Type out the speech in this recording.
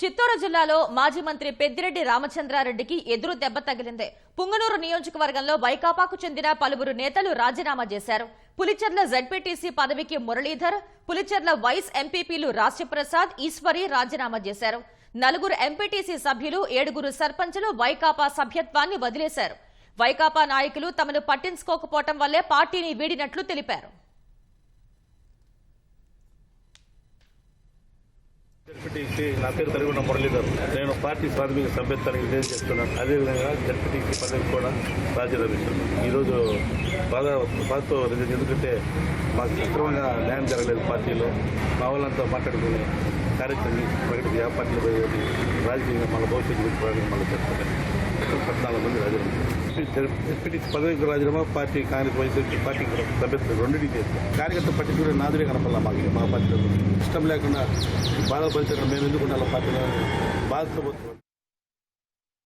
చిత్తూరు జిల్లాలో మాజీ మంత్రి పెద్దిరెడ్డి రామచంద్రారెడ్డికి ఎదురు దెబ్బ తగిలింది. పుంగనూరు నియోజకవర్గంలో వైకాపాకు చెందిన పలువురు నేతలు రాజీనామా చేశారు. పులిచెర్ల జడ్పీటీసీ పదవికి మురళీధర్ పులిచెర్ల వైస్ ఎంపీపీలు రాజ్యప్రసాద్ ఈశ్వరి రాజీనామా చేశారు. నలుగురు ఎంపీటీసీ సభ్యులు ఏడుగురు సర్పంచులు వైకాపా సభ్యత్వాన్ని వదిలేశారు. వైకాపా నాయకులు తమను పట్టించుకోకపోవటం వల్లే పార్టీని వీడినట్లు తెలిపారు. జడ్పీటీసీ నా పేరు తరిగొండ మురళీధర్. నేను పార్టీ ప్రాథమిక సభ్యత్వానికి విజయం చేస్తున్నాను. అదేవిధంగా జడ్పీటీసీ పదవి కూడా రాజీనామా చేస్తున్నాను ఈరోజు బాగా బాధతో రిజైన్ ఎందుకంటే మాకు సక్రమంగా న్యాయం జరగలేదు పార్టీలో. మా వాళ్ళంతా మాట్లాడుకుని కార్యక్రమం ప్రకటించి ఆ పార్టీలో రాజకీయంగా మన భవిష్యత్తు గురించి మళ్ళీ చెప్తాను పద్నాలుగు మంది రాజీనామా డిప్యూటీ పదవికి రాజీనామా పార్టీ కాంగ్రెస్ వైసీపీ పార్టీ సభ్యత్వం రెండింటి చేస్తాం కార్యకర్త పట్టించుకునే నాదుడే కనపడాలి మాకు మా పార్టీలో. ఇష్టం లేకుండా బాధపరిచిన మేము ఎందుకు ఉండాలి పార్టీలో? బాధతో పోతున్నాం